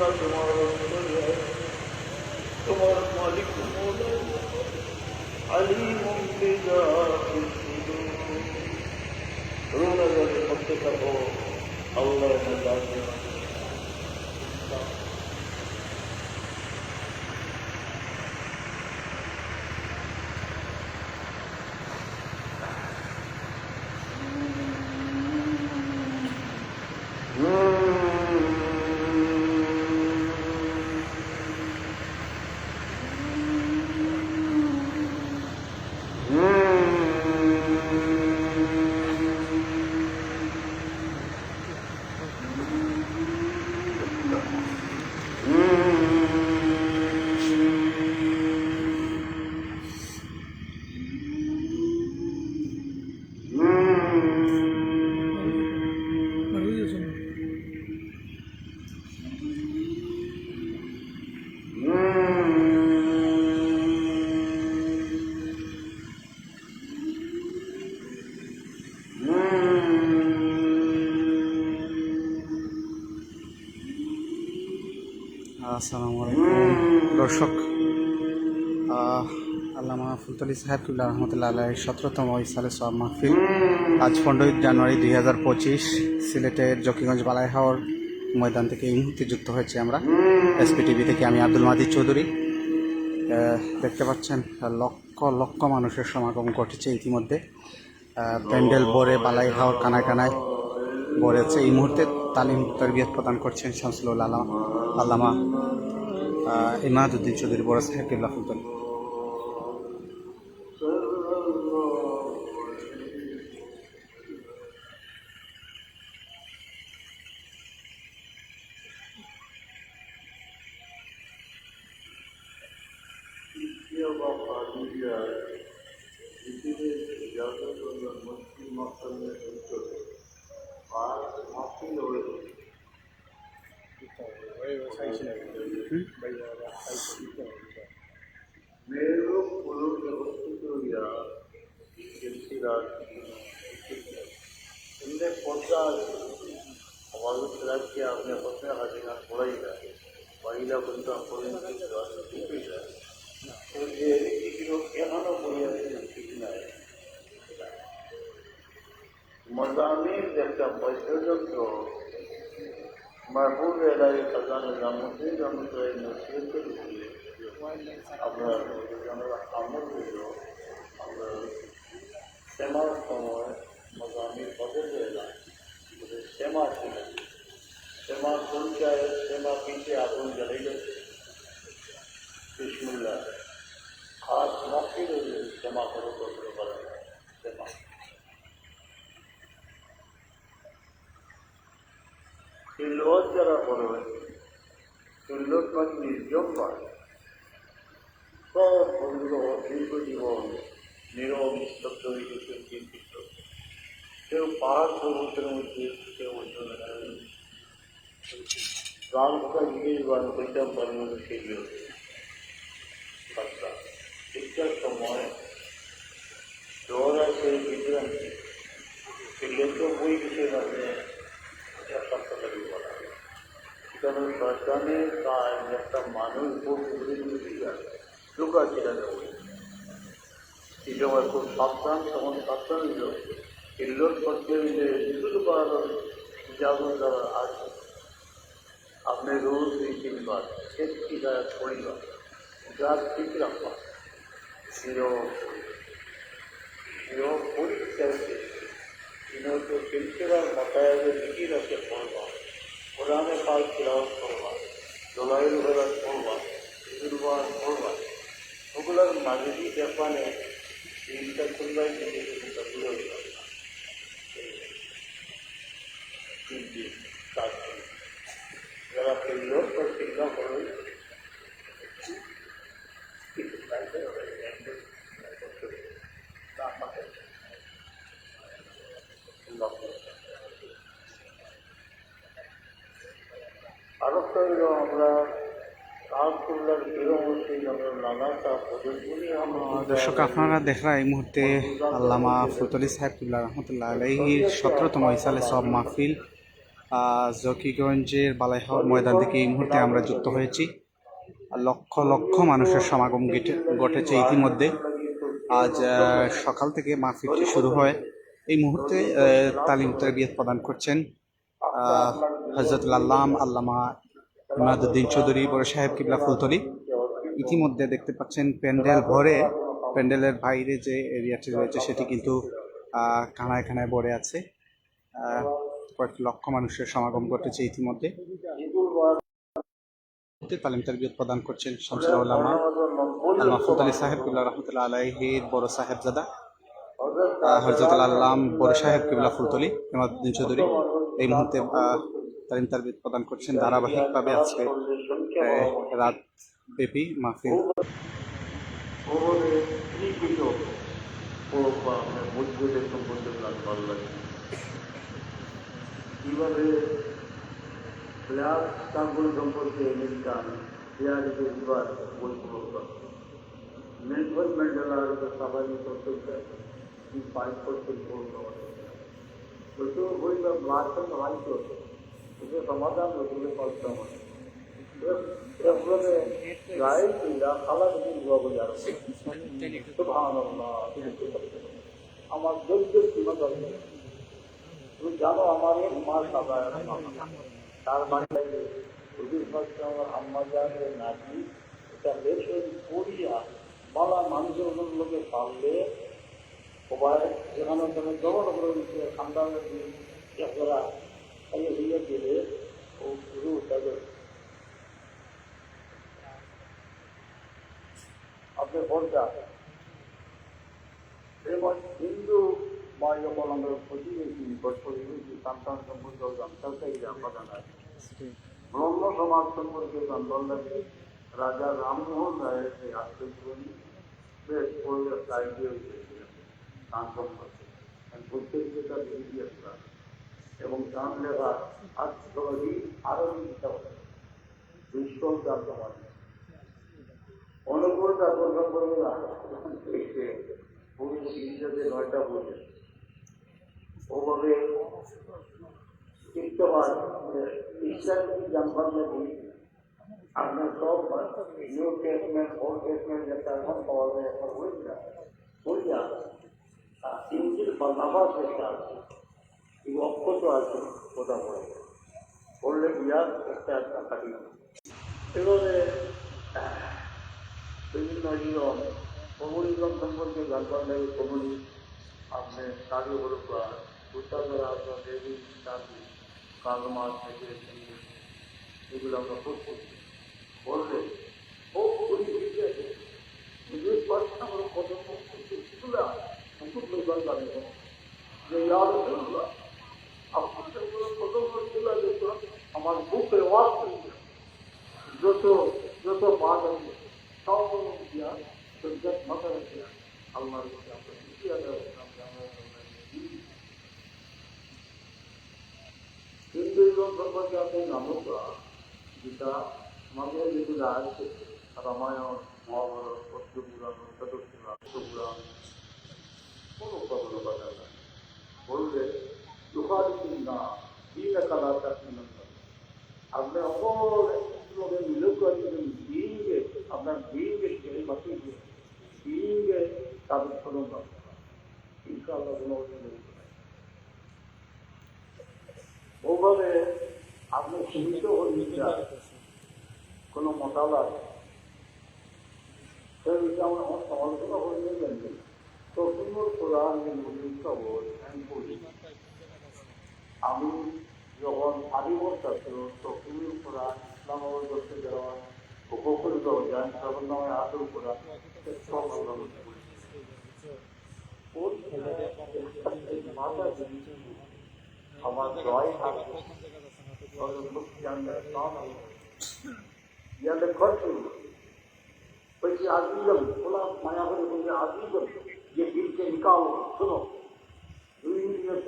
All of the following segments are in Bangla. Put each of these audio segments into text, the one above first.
না তোমার। তোমার মালিক মৌলা আলিম রোনাজারি করতে থাকো আল্লাহ আসসালামু আলাইকুম। দর্শক আল্লামা ফুলতলি সাহেব কিবুল্লাহ রহমতুল্লাহ আল্লাহ সতেরোতম ইসালে সোয়াব মাহফিল। আজ পনেরোই জানুয়ারি দুই হাজার পঁচিশ, সিলেটের জকিগঞ্জ বালাইহাওর ময়দান থেকে এই মুহূর্তে যুক্ত হয়েছে আমরা। এসপি টিভি থেকে আমি আব্দুল মাদিদ চৌধুরী। দেখতে পাচ্ছেন, লক্ষ লক্ষ মানুষের সমাগম ঘটেছে ইতিমধ্যে। প্যান্ডেল বরে বালাইহাওর কানায় কানায় বলেছে এই মুহূর্তে তালিম তরবিয়ত প্রদান করছেন শামসুল আলম আল্লামা ইমাদুদ্দিন চৌধুরী বড় সাহেব কিবলা ফুলতলি পর্দা আছে আমাদের রাজ্যে আপনি হতে হাজিরা পড়াই না মহিলা বন্ধু পর্যন্ত ঠিক হয়ে যায় তো যে এদিকে কেমনও পড়িয়াছে Mozamil'deki başucuktu. Merhum Velayi Kazan-ı Zamuddin Zamuddin'e nasihat edildi. Ama Hocam'a hamur veriyor. Ama sema sonu Mozamil Kadir Velayi. Bu da sema sonu. Sema sonu क्या है? सेमा पीछे आप उन जगह সিলওয়াত যারা বড় হয় সিলওয়াত মানে নির্জম পায় সব বন্ধুর দীর্ঘ জীবন নীরব নিস্তব্ধ হয়ে চিন্তিত কেউ পাহাড় সমুদ্রের মধ্যে কেউ অন্য গান কথা জিজ্ঞেস গান কইতাম পারি মধ্যে সেই আচ্ছা ঠিকঠাক সময় জ্বর আছে বিভ্রান্তি সেগুলো তো বই বিষয় আছে সপ্তাহে বলা কারণ শ্মশানের কাজ একটা মানুষ উপরে লুকা ছিল এই সময় খুব সাবধান তখন সাবধান হইল। এল্লোর করতে হইলে শুধু করার জাগরণ দ্বারা আছে আপনি রোজ দুই তিনবার একটি গায়ে পড়িবা যা ঠিক রাখবা চির পরিত্যাগে কিন্তু সিলসিলার মাথায় লিখি রাখে, পড়বা। কোরআনে পাল খিলাফ করবা, দোলাইল ভেলার করবা দুর্বার করবা, ওগুলোর মাঝেরই ব্যাপারে দিনটা খুলবাই থেকে দিনটা দর্শক, আপনারা দেখরা এই মুহূর্তে আল্লামা ফুলতলি সাহেব রহমতুল্লাহ আলহির সতেরোতম ইসালে সব মাহফিল জকিগঞ্জের বালাইহাওয়ার ময়দান থেকে এই মুহূর্তে আমরা যুক্ত হয়েছি। লক্ষ লক্ষ মানুষের সমাগম ঘটে- ঘটেছে ইতিমধ্যে। আজ সকাল থেকে মাহফিলটি শুরু হয়। এই মুহূর্তে তালিম তরবিয়ত প্রদান করছেন হজরতুল আল্লাম আল্লামা ইমাদুদ্দিন চৌধুরী বড় সাহেব কিবলা ফুলতলি। ইতিমধ্যে দেখতে পাচ্ছেন প্যান্ডেল ভরে প্যান্ডেলের বাইরে যে এরিয়াটি রয়েছে সেটি কিন্তু আহ, কানায় কানায় ভরে আছে। আহ, কয়েক লক্ষ মানুষের সমাগম ঘটেছে ইতিমধ্যে। তালিম তরবিয়ত প্রদান করছেন শামসুল আল্লামা আল্লামা ফুলতলি সাহেব কিবলা রহমতুল্লাহ আলাইহির বড় সাহেবজাদা। হজরত আল্লাম বড় সাহেব কিবলা ফুলতলি ইমাদুদ্দিন চৌধুরী। এই মুহূর্তে তালিম তারবিদ প্রদান করছেন ধারাবাহিকভাবে আজকে আহ, রাত ব্যাপী মাহফিল ওভাবে লিখিত ও বা আপনার মধ্যদের সম্বন্ধে তার ভালো লাগে কীভাবে ব্ল্যাক স্টাম্পল সম্পর্কে আমেরিকান বিহারিকে এবার বলতে নেলসন ম্যান্ডেলার সাফারি করতে কি ফাইট করতে বলতো तो वही मैं मार्चन हमारी तो उसे समाधान रखने पड़ता हूँ गाय पीड़ा खाला दिन हुआ गुजार सुभान अल्लाह আমার ধৈর্যের সীমা দরকার তুমি জানো আমার এই মার সাদা তার মানে হুজুর পাককে আমার আম্মা জানে নাতি এটা লেখে পড়িয়া বলা মানুষের লোকে পারলে সবাই যেখানে ওখানে জমা করে দিচ্ছে ঠান্ডা করা আপনার ভোটটা এবং হিন্দু বা যখন আমরা প্রতিবেশী প্রতিবেশী সন্তান সম্পর্কে জানতে কথা না ব্রহ্ম সমাজ সম্পর্কে রাজা রামমোহন রায়ের সেই আত্মজীবনী বেশ দিয়ে হয়েছিলেন তার সম্পর্কে প্রত্যেককে তার ইতিহাস এবং তার লেখা আত্মবাদী আরও কিতাব বিশ্ব জানতে পারে অনুকূলতা আকর্ষণ করবে না এসে পুরুষ নয়টা বলে ওভাবে আপনার সব নিউ টেস্টমেন্ট ওল্ড টেস্টমেন্ট যেটা এখন পাওয়া যায়, এখন বই না ইঞ্জিল বা এই অক্ষত আছে কোথা পড়ে পড়লে বিয়ার একটা কাটি এভাবে বিভিন্ন নিয়ম, কমিউনিজম সম্পর্কে জানবার লাগে কমিউনিস্ট আপনি কাজু হরুকা উত্তরবেলা আপনার দেবী থেকে এগুলো আমরা করছি। বললে, ও করি নিজের পাশে আমরা কত জানে যে আপনার কত তুলা যেত আমার বুকে ওয়াজ যত যত বাদ আছে সব দিয়া সজ্জাত মাথা রাখিয়া আল্লাহর কাছে আমরা খুশি আদায় করতাম যে আমরা হিন্দুইজম সম্পর্কে আপনি জানুক যেটা আমাদের যেগুলো আছে রামায়ণ মহাভারত পদ্ম পুরাণ সদর পুরাণ পুরাণ কোনো কথা কথা না বললে দুঃখাদিন না আপনি অপর লোকে নিয়োগ করেন বিইংয়ে আপনার বিইংয়ে ছেড়ে বাকি বিইংয়ে তাদের কোনো ওভাবে আপনি সীমিত হরিটা কোনো মতালা সেই বিষয়ে আমরা সমালোচনা করতে জানি তো সুন্দর কোরআন খবর আমি যখন আদিবর্ষ আসলো তখন ওরা নামাজ করতে যাওয়া উপকূল যান তখন নামায় আদর করা ওই মাতা আমার জয় থাকবে ইয়ালে করছিল પછી આજીવન ઓલા માયા પર આજીવન જે દિલ કે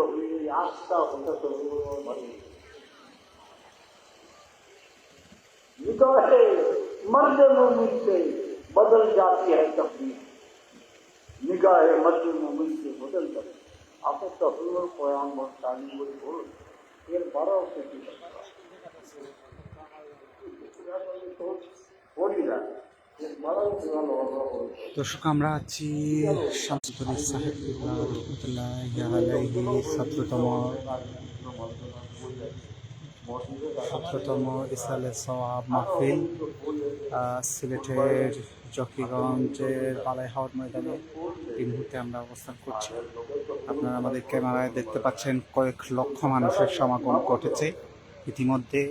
ತೊಗೊಳ್ಳಿ ಆಗ್ತಾ ಹೊಸ ತೊಗೊಳ್ಳೋ ये तो है मर्द मोमिन से बदल जाती है तकलीफ़ निगाह है मर्द मोमिन से बदल जाती आप तहर और तालीम बोल। बारह से দর্শক, আমরা আছি শামসুদ্দিন সাহেব কিবলা রহমতুল্লাহ সতেরোতম ইসালে মাহফিল সিলেটের জকিগঞ্জের বালাইহাওয়ার ময়দানে এই মুহূর্তে আমরা অবস্থান করছি। আপনারা আমাদের ক্যামেরায় দেখতে পাচ্ছেন, কয়েক লক্ষ মানুষের সমাগম ঘটেছে। ইতিমধ্যে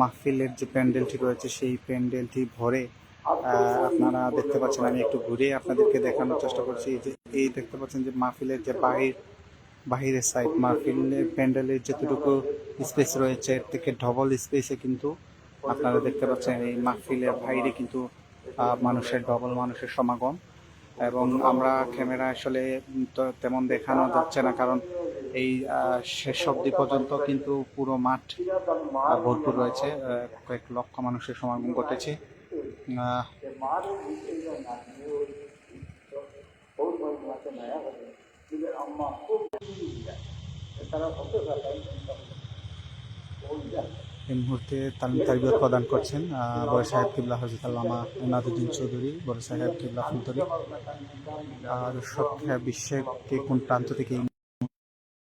মাহফিলের যে প্যান্ডেলটি রয়েছে, সেই প্যান্ডেলটি ভরে আপনারা দেখতে পাচ্ছেন, আমি একটু ঘুরে আপনাদেরকে দেখানোর চেষ্টা করছি। এই যে, এই দেখতে পাচ্ছেন যে মাহফিলের যে বাহির, বাহিরের সাইড মাহফিলের প্যান্ডেলের যতটুকু স্পেস রয়েছে, এর থেকে ডবল স্পেসে কিন্তু আপনারা দেখতে পাচ্ছেন, এই মাহফিলের বাইরে কিন্তু মানুষের ডবল মানুষের সমাগম। এবং আমরা ক্যামেরা আসলে তেমন দেখানো যাচ্ছে না, কারণ এই শেষ অবধি পর্যন্ত কিন্তু পুরো মাঠ ভরপুর রয়েছে। কয়েক লক্ষ মানুষের সমাগম ঘটেছে। এই মুহূর্তে তালিম তারবিয়ত প্রদান করছেন বড় সাহেব কিবলা হজরত আল্লামা এনাদুদ্দিন চৌধুরী বড় সাহেব কিবলা ফুলতরি আর সব বিশ্বের কে কোন প্রান্ত থেকে